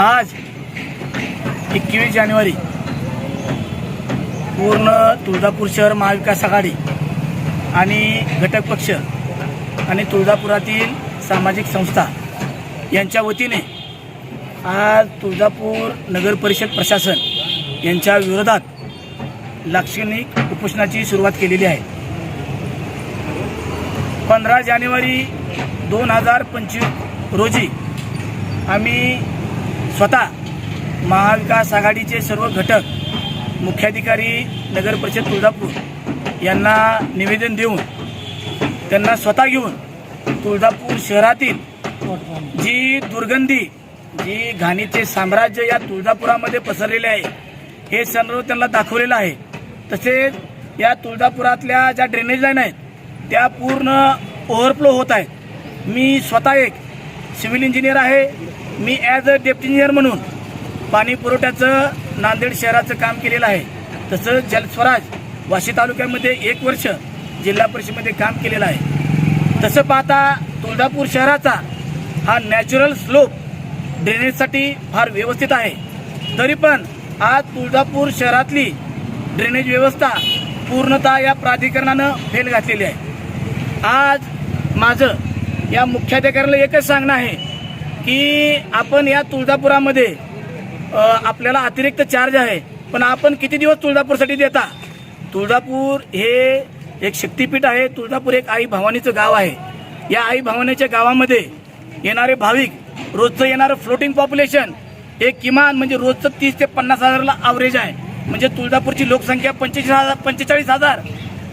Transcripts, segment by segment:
आज एकवीस जानेवारी. पूर्ण तुळजापूर शहर महाविकास आघाडी आणि घटक पक्ष आणि तुळजापुरातील सामाजिक संस्था यांच्या वतीने आज तुळजापूर नगर परिषद प्रशासन यांच्या विरोधात लाक्षणिक उपोषणाची सुरुवात केलेली आहे. पंधरा जानेवारी दोन हजार पंचवीस रोजी आम्ही स्वतः महाविकास आघाडीचे सर्व घटक मुख्याधिकारी नगरपरिषद तुळजापूर यांना निवेदन देऊन त्यांना स्वतः घेऊन तुळजापूर शहरातील जी दुर्गंधी जी घाणीचे साम्राज्य या तुळजापुरामध्ये पसरलेले आहे हे सर्व त्यांना दाखवलेलं आहे. तसेच या तुळजापुरातल्या ज्या ड्रेनेज लाईन आहेत त्या पूर्ण ओव्हरफ्लो होत आहेत. मी स्वतः एक सिव्हिल इंजिनियर आहे. मी ॲज अ डेप्टी इंजिनियर म्हणून पाणी पुरवठ्याचं नांदेड शहराचं काम केलेलं आहे. तसंच जलस्वराज वाशी तालुक्यामध्ये एक वर्ष जिल्हा परिषदेमध्ये काम केलेलं आहे. तसं पाहता तुळजापूर शहराचा हा नॅचरल स्लोप ड्रेनेजसाठी फार व्यवस्थित आहे. तरी पण आज तुळजापूर शहरातली ड्रेनेज व्यवस्था पूर्णतः या प्राधिकरणानं फेल घातलेली आहे. आज माझं या मुख्याधिकाऱ्याला एकच सांगणं आहे. की आपण या तुळजापुरामध्ये आपल्याला अतिरिक्त चार्ज आहे. पण आपण किती दिवस तुळजापूरसाठी देता? तुळजापूर हे एक शक्तीपीठ आहे. तुळजापूर एक आई भवानीचं गाव आहे. या आई भवानीच्या गावामध्ये येणारे भाविक रोजचं येणारं फ्लोटिंग पॉप्युलेशन हे किमान म्हणजे रोजचं तीस ते पन्नास हजारला ॲव्हरेज आहे. म्हणजे तुळजापूरची लोकसंख्या पंचेचाळीस हजार पंचेचाळीस हजार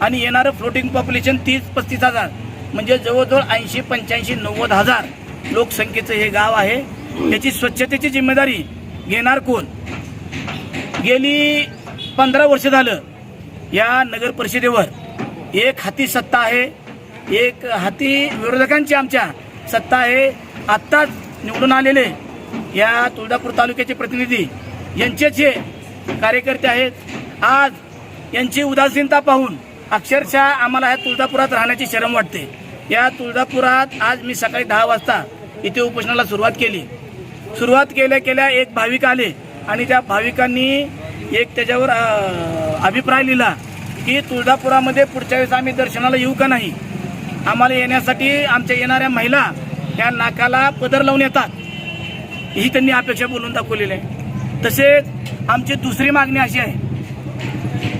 आणि येणारं फ्लोटिंग पॉप्युलेशन तीस पस्तीस हजार. म्हणजे जवळजवळ ऐंशी पंच्याऐंशी नव्वद हजार. लोकसंख्येचं हे गाव आहे. याची स्वच्छतेची जिम्मेदारी घेणार कोण? गेली पंधरा वर्ष झालं या नगर परिषदेवर. एक हाती सत्ता आहे. एक हाती विरोधकांची आमच्या सत्ता आहे. आत्ताच निवडून आलेले या तुळजापूर तालुक्याचे प्रतिनिधी यांचेच हे कार्यकर्ते आहेत. आज यांची उदासीनता पाहून अक्षरशः आम्हाला ह्या तुळजापुरात राहण्याची शरम वाटते. या तुळजापुरात आज मी सकाळी दहा वाजता इथे उपोषणाला सुरुवात केली. सुरुवात केल्या केल्या एक भाविक आले आणि त्या भाविकांनी एक त्याच्यावर अभिप्राय लिहिला की तुळजापुरामध्ये पुढच्या वेळेस आम्ही दर्शनाला येऊ का नाही? आम्हाला येण्यासाठी आमच्या येणाऱ्या महिला या नाकाला पदर लावून येतात. ही त्यांनी अपेक्षा बोलून दाखवलेली आहे. तसेच आमची दुसरी मागणी अशी आहे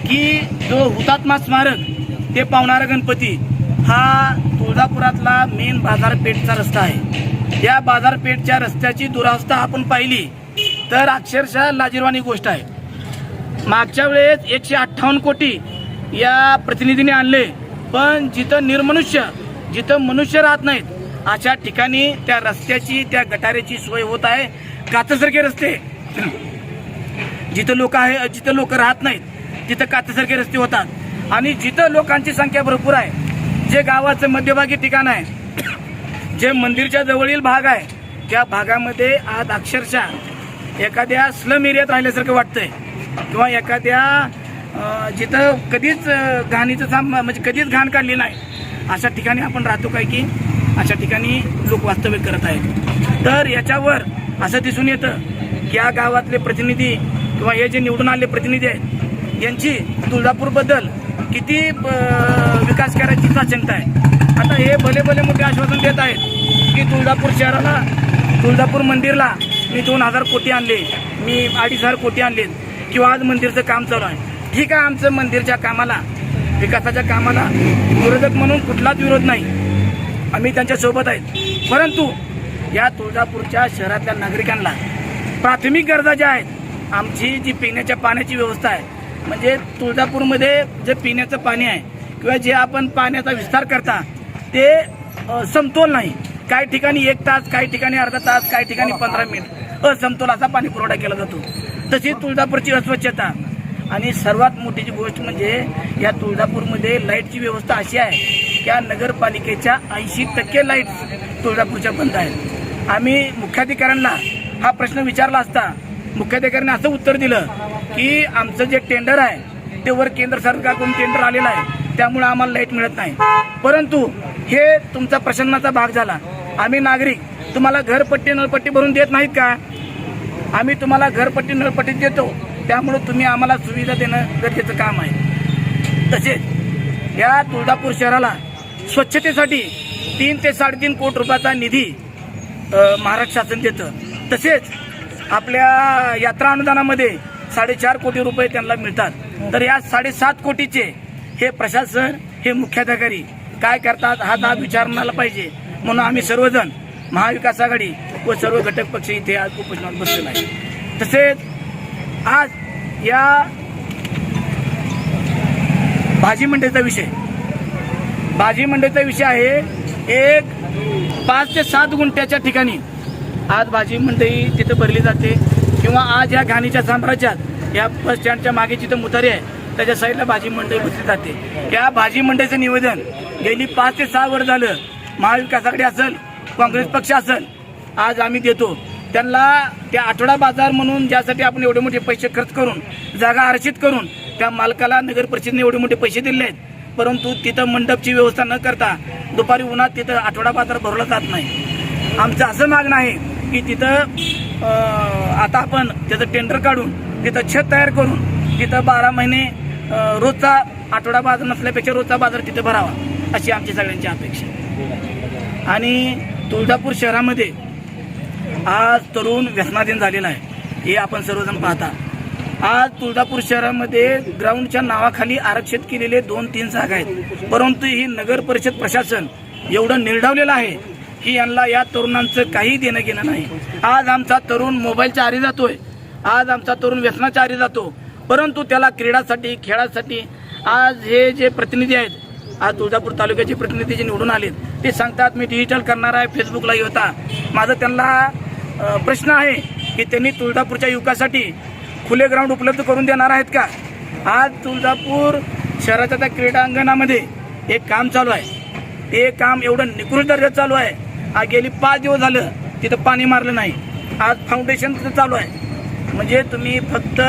की जो हुतात्मा स्मारक ते पावणारा गणपती हा तुळजापुरातला मेन बाजारपेठचा रस्ता आहे. या बाजारपेठच्या रस्त्याची दुरावस्था आपण पाहिली तर अक्षरशः लाजीरवाणी गोष्ट आहे. मागच्या वेळेस एकशे अठ्ठावन्न कोटी या प्रतिनिधीने आणले पण जिथं निर्मनुष्य जिथं मनुष्य राहत नाहीत अशा ठिकाणी त्या रस्त्याची त्या गटारेची सोय होत आहे. कातसारखे रस्ते. जिथं लोक आहे जिथं लोक राहत नाहीत तिथं कातसारखे रस्ते होतात. आणि जिथं लोकांची संख्या भरपूर आहे जे गावाचं मध्यभागी ठिकाण आहे जे मंदिरच्या जवळील भाग आहे त्या भागामध्ये आज अक्षरशः एखाद्या स्लम एरियात राहिल्यासारखं वाटतंय. किंवा एखाद्या जिथं कधीच घाणीचं साम म्हणजे कधीच घाण काढली नाही अशा ठिकाणी आपण राहतो काय की अशा ठिकाणी लोक वास्तव्य करत आहेत. तर याच्यावर असं दिसून येतं की या गावातले प्रतिनिधी किंवा हे जे निवडून आलेले प्रतिनिधी आहेत यांची तुळजापूरबद्दल किती विकास करायची साशंकता आहे. आता हे भले भले मोठे आश्वासन देत आहेत की तुळजापूर शहराला तुळजापूर मंदिरला मी दोन हजार कोटी आणले मी अडीच हजार कोटी आणले किंवा आज मंदिरचं काम चालू आहे. ठीक आहे आमचं मंदिरच्या कामाला विकासाच्या कामाला विरोधक म्हणून कुठलाच विरोध नाही. आम्ही त्यांच्यासोबत आहेत. परंतु या तुळजापूरच्या शहरातल्या नागरिकांना प्राथमिक गरजा ज्या आहेत आमची जी पिण्याच्या पाण्याची व्यवस्था आहे म्हणजे तुळजापूरमध्ये जे पिण्याचं पाणी आहे किंवा जे आपण पाण्याचा विस्तार करता ते समतोल नाही. काही ठिकाणी एक तास काही ठिकाणी अर्धा तास काही ठिकाणी पंधरा मिनिट असमतोल असा पाणी पुरवठा केला जातो. तशी तुळजापूरची अस्वच्छता. आणि सर्वात मोठी जी गोष्ट म्हणजे या तुळजापूरमध्ये लाईटची व्यवस्था अशी आहे की या नगरपालिकेच्या ऐंशी टक्के लाइट तुळजापूरच्या बंद आहेत. आम्ही मुख्याधिकाऱ्यांना हा प्रश्न विचारला असता मुख्याधिकाऱ्यांनी असं उत्तर दिलं की आमचं जे टेंडर आहे ते वर केंद्र सरकारकडून टेंडर आलेलं आहे. त्यामुळे आम्हाला लाइट मिळत नाही. परंतु हे तुमचा प्रसन्नाचा भाग झाला. आम्ही नागरिक तुम्हाला घरपट्टी नळपट्टी भरून देत नाहीत का? आम्ही तुम्हाला घरपट्टी नळपट्टी देतो. त्यामुळे तुम्ही आम्हाला सुविधा देणं गरजेचं काम आहे. तसेच या तुळजापूर शहराला स्वच्छतेसाठी तीन ते साडेतीन कोटी रुपयाचा निधी महाराष्ट्र शासन देतं. तसेच आपल्या यात्रा अनुदानामध्ये साडेचार कोटी रुपये त्यांना मिळतात. तर या साडेसात कोटीचे हे प्रशासन हे मुख्याधिकारी काय करतात हा दाब विचारण्याला पाहिजे. म्हणून आम्ही सर्वजण महाविकास आघाडी व सर्व घटक पक्ष इथे आज उपोषणात बसलेला आहे तसेच आज या भाजी मंडईचा विषय. भाजी मंडईचा विषय आहे एक पाच ते सात गुंठ्याच्या ठिकाणी आज भाजी मंडई तिथं भरली जाते. किंवा आज या घाणीच्या साम्राज्यात या बस स्टँडच्या मागे जिथं मुतारी आहे त्याच्या साईडला भाजी मंडई बसली जाते. या भाजी मंडईचं निवेदन गेली पाच ते सहा वर्ष झालं. महाविकासाकडे असेल काँग्रेस पक्ष असेल आज आम्ही देतो. त्यांना त्या आठवडा बाजार म्हणून ज्यासाठी आपण एवढे मोठे पैसे खर्च करून जागा आरक्षित करून त्या मालकाला नगर परिषदेने एवढे मोठे पैसे दिले आहेत. परंतु तिथं मंडपची व्यवस्था न करता दुपारी उन्हात तिथं आठवडा बाजार भरवला जात नाही. आमचं असं मागणं आहे की तिथं आता आपण त्याचं टेंडर काढून तिथं छत तयार करून तिथं बारा महिने रोजचा आठवडा बाजार नसल्यापेक्षा रोजचा बाजार तिथं भरावा अशी आमची सगळ्यांची अपेक्षा आहे. आणि तुळजापूर शहरामध्ये आज तरुण व्यसनाधीन झालेला आहे हे आपण सर्वजण पाहता आज तुळजापूर शहरामध्ये ग्राउंडच्या नावाखाली आरक्षित केलेले दोन तीन जागा आहेत परंतु ही नगर परिषद प्रशासन एवढं निर्ढावलेलं आहे की यांना या तरुणांचं काही देणं घेणं नाही. आज आमचा तरुण मोबाईलच्या आरी जातोय. आज आमचा तरुण व्यसनाच्या आरी जातो. परंतु त्याला क्रीडासाठी खेळासाठी आज हे जे प्रतिनिधी आहेत आज तुळजापूर तालुक्याचे प्रतिनिधी जे निवडून आलेत ते सांगतात मी डिजिटल करणार आहे फेसबुकला होता माझं त्यांना प्रश्न आहे की त्यांनी तुळजापूरच्या युवकासाठी खुले ग्राउंड उपलब्ध करून देणार आहेत का? आज तुळजापूर शहराच्या त्या क्रीडांगणामध्ये एक काम चालू आहे. ते काम एवढं निकृष्ट दर्जात चालू आहे आज गेली पाच दिवस झालं तिथं पाणी मारलं नाही. आज फाउंडेशन तिथं चालू आहे. म्हणजे तुम्ही फक्त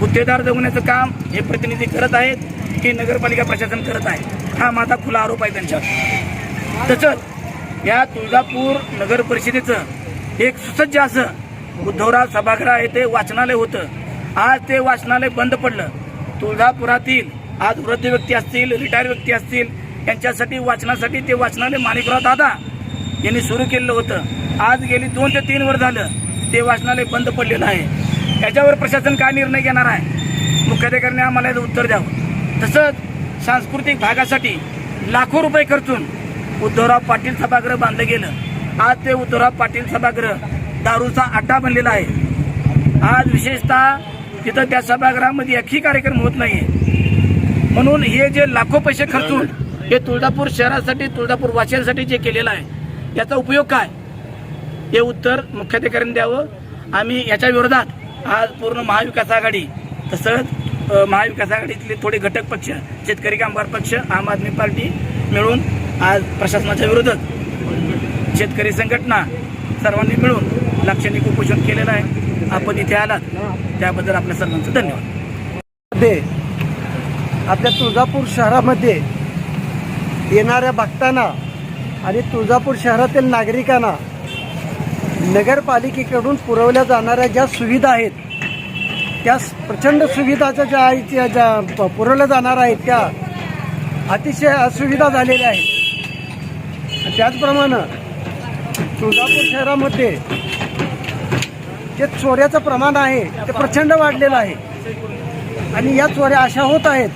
गुत्तेदार जगण्याचं काम हे प्रतिनिधी करत आहेत हे नगरपालिका प्रशासन करत आहे? हा माझा खुला आरोप आहे त्यांच्यावर. तसंच या तुळजापूर नगर परिषदेचं एक सुसज्ज असं उद्धवराज सभागृह आहे ते वाचनालय होतं. आज ते वाचनालय बंद पडलं. तुळजापुरातील आज वृद्ध व्यक्ती असतील रिटायर व्यक्ती असतील यांच्यासाठी वाचनासाठी ते वाचनालय माणिकराव दादा यांनी सुरू केलेलं होतं. आज गेली दोन ते तीन वर्ष झालं. ते वाचनालय बंद पडलेलं आहे. याच्यावर प्रशासन काय निर्णय घेणार आहे? मुख्याधिकाऱ्यांनी आम्हाला याचं उत्तर द्यावं. तसंच सांस्कृतिक भागासाठी लाखो रुपये खर्चून उद्धवराव पाटील सभागृह बांधलं गेलं. आज ते उद्धवराव पाटील सभागृह दारूचा अड्डा बनलेला आहे. आज विशेषतः तिथं त्या सभागृहामध्ये एकही कार्यक्रम होत नाहीये. म्हणून हे जे लाखो पैसे खर्चून हे तुळजापूर शहरासाठी तुळजापूर वासियांसाठी जे केलेलं आहे याचा उपयोग काय? हे उत्तर मुख्याधिकाऱ्यांनी द्यावं. आम्ही याच्या विरोधात आज पूर्ण महाविकास आघाडी तसंच महाविकास आघाडीतले थोडे घटक पक्ष शेतकरी कामगार पक्ष आम आदमी पार्टी मिळून आज प्रशासनाच्या विरोधात शेतकरी संघटना सर्वांनी मिळून लाक्षणिक उपोषण केलेलं आहे. आपण इथे आलात. त्याबद्दल आपल्या सर्वांचं धन्यवाद. आपल्या तुळजापूर शहरामध्ये येणाऱ्या भक्तांना आणि तुळजापूर शहरातील नागरिकांना नगरपालिकेकडून पुरवल्या जाणाऱ्या ज्या सुविधा आहेत त्या प्रचंड सुविधाच्या ज्या आहेत त्या ज्या प- पुरवल्या जाणार आहेत त्या अतिशय असुविधा झालेल्या आहेत. त्याचप्रमाणे तुळजापूर शहरामध्ये जे चोऱ्याचं प्रमाण आहे ते प्रचंड वाढलेलं आहे. आणि या चोऱ्या अशा होत आहेत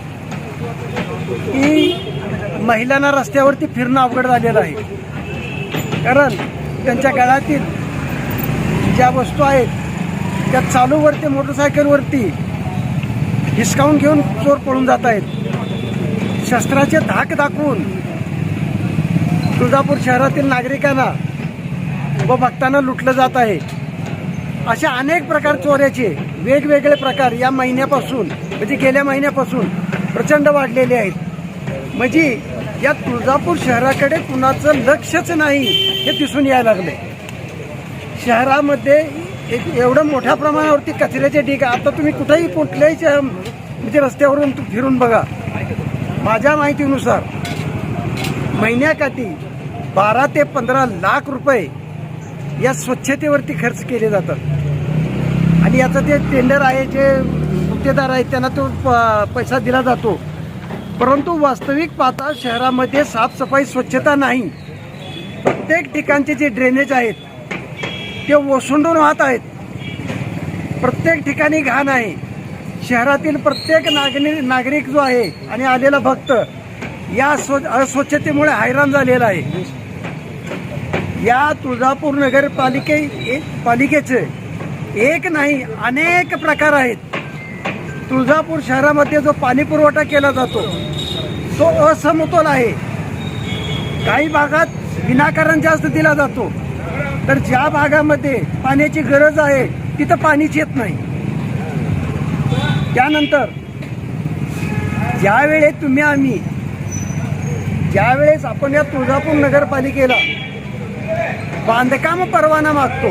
की महिलांना रस्त्यावरती फिरणं अवघड झालेलं आहे. कारण त्यांच्या गळ्यातील ज्या वस्तू आहेत त्या चालूवरती मोटरसायकलवरती हिसकावून घेऊन चोर पळून जात आहेत. शस्त्राचे धाक दाखवून तुळजापूर शहरातील नागरिकांना व भक्तांना लुटलं जात आहे. अशा अनेक प्रकार चोऱ्याचे वेगवेगळे प्रकार या महिन्यापासून म्हणजे गेल्या महिन्यापासून प्रचंड वाढलेले आहेत. म्हणजे या तुळजापूर शहराकडे कुणाचं लक्षच नाही हे दिसून यायला लागले. शहरामध्ये एक एवढं मोठ्या प्रमाणावरती कचऱ्याचे ढीग आता तुम्ही कुठेही कुठल्याही श- म्हणजे रस्त्यावरून फिरून बघा. माझ्या माहितीनुसार महिन्याकाठी बारा ते पंधरा लाख रुपये या स्वच्छतेवरती खर्च केले जातात. आणि याचं ते टेंडर आहे जे गुत्तेदार आहेत त्यांना तो प- पैसा दिला जातो. परंतु वास्तविक पाहता शहरामध्ये साफसफाई स्वच्छता नाही. प्रत्येक ठिकाणचे जे ड्रेनेज आहेत ते ओसंडून वाहत आहेत. प्रत्येक ठिकाणी घाण आहे. शहरातील प्रत्येक नागरिक नागरिक जो आहे आणि आलेला भक्त या स्व अस्वच्छतेमुळे हैराण झालेला आहे. या तुळजापूर नगरपालिके एक पालिकेचे एक नाही अनेक प्रकार आहेत. तुळजापूर शहरामध्ये जो पाणी पुरवठा केला जातो तो असमतोल आहे. काही भागात विनाकारण जास्त दिला जातो. तर ज्या भागामध्ये पाण्याची गरज आहे तिथं पाणीच येत नाही. त्यानंतर ज्यावेळेस तुम्ही आम्ही ज्यावेळेस आपण या तुळजापूर नगरपालिकेला बांधकाम परवाना मागतो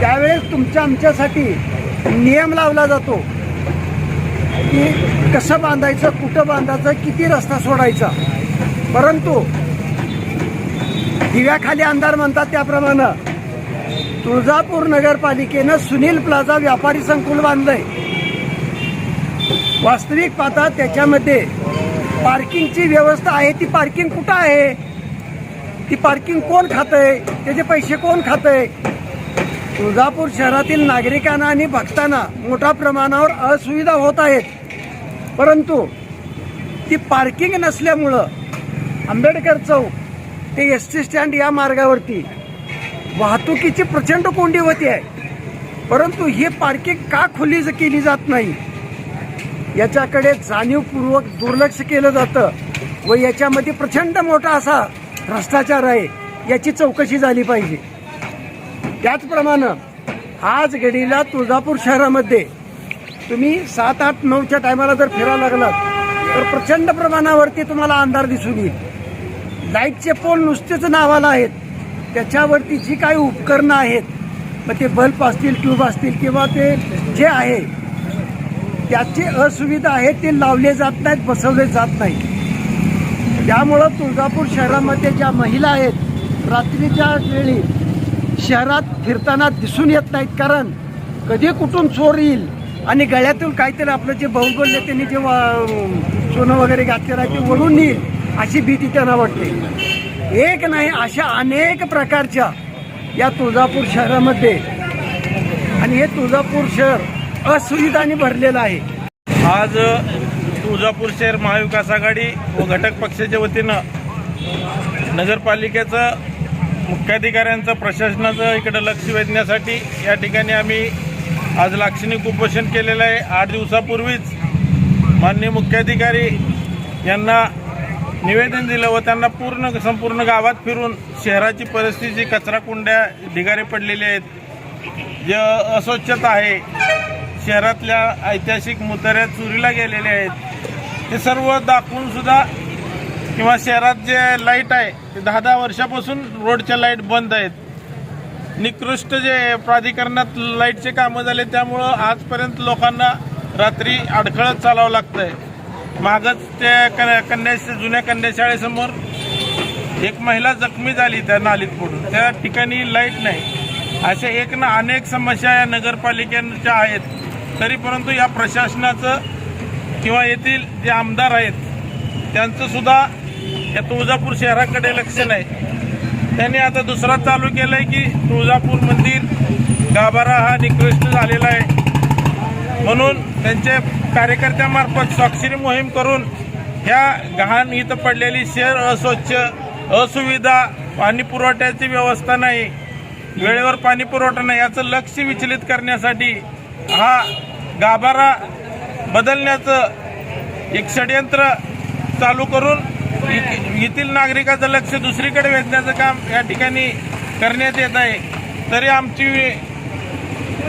त्यावेळेस तुमच्या आमच्यासाठी नियम लावला जातो. की कसं बांधायचं कुठं बांधायचं किती रस्ता सोडायचा. परंतु दिव्याखाली अंधार म्हणतात त्याप्रमाणे तुळजापूर नगरपालिकेनं सुनील प्लाझा व्यापारी संकुल बांधलंय. वास्तविक पाहता त्याच्यामध्ये पार्किंगची व्यवस्था आहे. ती पार्किंग कुठं आहे? ती पार्किंग कोण खातंय? त्याचे पैसे कोण खातंय? तुळजापूर शहरातील नागरिकांना आणि भक्तांना मोठ्या प्रमाणावर असुविधा होत आहेत. परंतु ती पार्किंग नसल्यामुळं आंबेडकर चौक ते एस टी स्टँड या मार्गावरती वाहतुकीची प्रचंड कोंडी होती आहे. परंतु ही पार्किंग का खुली केली जात नाही? याच्याकडे जाणीवपूर्वक दुर्लक्ष केलं जातं व याच्यामध्ये प्रचंड मोठा असा भ्रष्टाचार आहे याची चौकशी झाली पाहिजे. त्याचप्रमाणे आज घडीला तुळजापूर शहरामध्ये तुम्ही सात आठ नऊच्या टायमाला जर फिरायला लागलात तर प्रचंड प्रमाणावरती तुम्हाला अंधार दिसून येईल. लाईटचे पोल नुसतेच नावाला आहेत. त्याच्यावरती जी काही उपकरणं आहेत मग ते बल्ब असतील ट्यूब असतील किंवा ते जे आहे त्याची असुविधा आहे ते लावले जात नाहीत बसवले जात नाही त्यामुळं तुळजापूर शहरामध्ये ज्या महिला आहेत रात्रीच्या वेळी शहरात फिरताना दिसून येत नाहीत कारण कधी कुठून चोर येईल? आणि गळ्यातून काहीतरी आपलं जे बहुगोल्य त्यांनी जे सोनं वगैरे घातलेलं आहे ते येईल अशी भीती त्यांना वाटते. एक नाही अशा अनेक प्रकारच्या या तुळजापूर शहरामध्ये. आणि हे तुळजापूर शहर असुविधाने भरलेलं आहे. आज तुळजापूर शहर महाविकास आघाडी व घटक पक्षाच्या वतीनं नगरपालिकेचं मुख्याधिकाऱ्यांचं प्रशासनाचं इकडं लक्ष वेधण्यासाठी या ठिकाणी आम्ही आज लाक्षणिक उपोषण केलेलं आहे. आठ दिवसापूर्वीच माननीय मुख्याधिकारी यांना निवेदन दिलं व त्यांना पूर्ण संपूर्ण गावात फिरून शहराची परिस्थिती कचरा कुंड्या ढिगारे पडलेले आहेत जे अस्वच्छता आहे शहरातल्या ऐतिहासिक मुताऱ्या चोरीला गेलेल्या आहेत ते सर्व दाखवूनसुद्धा किंवा शहरात जे लाइट आहे ते दहा दहा वर्षापासून रोडच्या लाइट बंद आहेत. निकृष्ट जे प्राधिकरणात लाईटचे कामं झाले त्यामुळं आजपर्यंत लोकांना रात्री अडखळत चालावं लागतंय. मागच त्या कन्या कन्या जुन्या कन्याशाळेसमोर एक महिला जखमी झाली त्या नालीत पडून. त्या ठिकाणी लाइट नाही. अशा एक ना अनेक समस्या या नगरपालिकेच्या आहेत. तरी परंतु या प्रशासनाचं किंवा येथील जे आमदार आहेत त्यांचंसुद्धा या तुळजापूर शहराकडे लक्ष नाही. त्यांनी आता दुसरा चालू केलंय की तुळजापूर मंदिर गाभारा हा निकृष्ट झालेला आहे. म्हणून त्यांचे कार्यकर्त्यामार्फत स्वाक्षरी मोहीम करून ह्या गहाण इथं पडलेली शहर अस्वच्छ असुविधा पाणी पुरवठ्याची व्यवस्था नाही वेळेवर पाणी पुरवठा नाही याचं लक्ष विचलित करण्यासाठी हा गाभारा बदलण्याचं एक षडयंत्र चालू करून येथील नागरिकाचं लक्ष दुसरीकडे वेधण्याचं काम या ठिकाणी करण्यात येत आहे. तरी आमची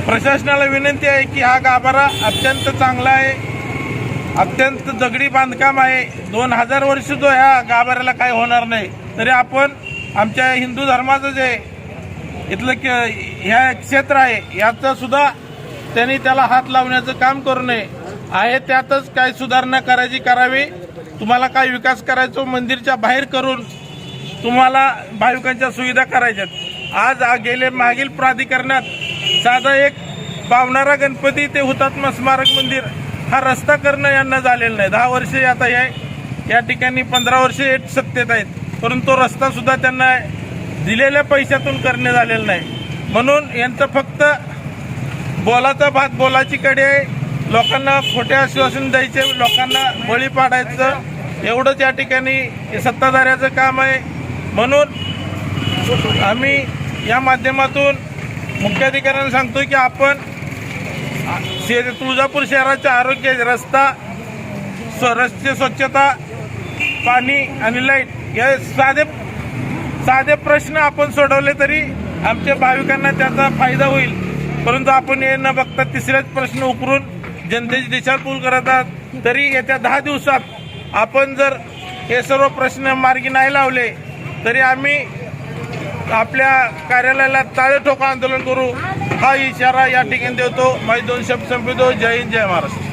प्रशासनाला विनंती आहे की हा गाभारा अत्यंत चांगला आहे. अत्यंत दगडी बांधकाम आहे. दोन हजार वर्ष जो ह्या गाभाऱ्याला काय होणार नाही. तरी आपण आमच्या हिंदू धर्माचं जे इथलं क ह्या क्षेत्र आहे याचं सुद्धा त्यांनी त्याला हात लावण्याचं काम करू नये. आहे त्यातच काय सुधारणा करायची करावी. तुम्हाला काय विकास करायचो मंदिरच्या बाहेर करून तुम्हाला भाविकांच्या सुविधा करायच्यात. आज गेले मागील प्राधिकरणात साधा एक पावणारा गणपती ते हुतात्मा स्मारक मंदिर हा रस्ता करणं यांना झालेलं नाही. दहा वर्षे आता या या ठिकाणी पंधरा वर्षे सत्तेत आहेत. परंतु रस्तासुद्धा त्यांना दिलेल्या पैशातून करणे झालेलं नाही. म्हणून यांचं फक्त बोलाचा भात बोलाची कडे आहे. लोकांना खोटे आश्वासन द्यायचे लोकांना बळी पाडायचं. एवढंच या ठिकाणी हे सत्ताधाऱ्याचं काम आहे. म्हणून आम्ही या माध्यमातून मुख्याधिकाऱ्यांना सांगतो की आपण शे तुळजापूर शहराचे आरोग्य रस्ता स्व रस्ते स्वच्छता पाणी आणि लाइट हे साधे साधे प्रश्न आपण सोडवले तरी आमच्या भाविकांना त्याचा फायदा होईल. परंतु आपण हे न बघता तिसरेच प्रश्न उकरून जनतेची दिशाभूल करतात तरी येत्या दहा दिवसात आपण जर हे सर्व प्रश्न मार्गी नाही लावले तरी आम्ही आपल्या कार्यालयाला ताळे ठोका आंदोलन करू. हा इशारा या ठिकाणी देतो. माझे दोन शब्द संपवितो. जय हिंद जय महाराष्ट्र.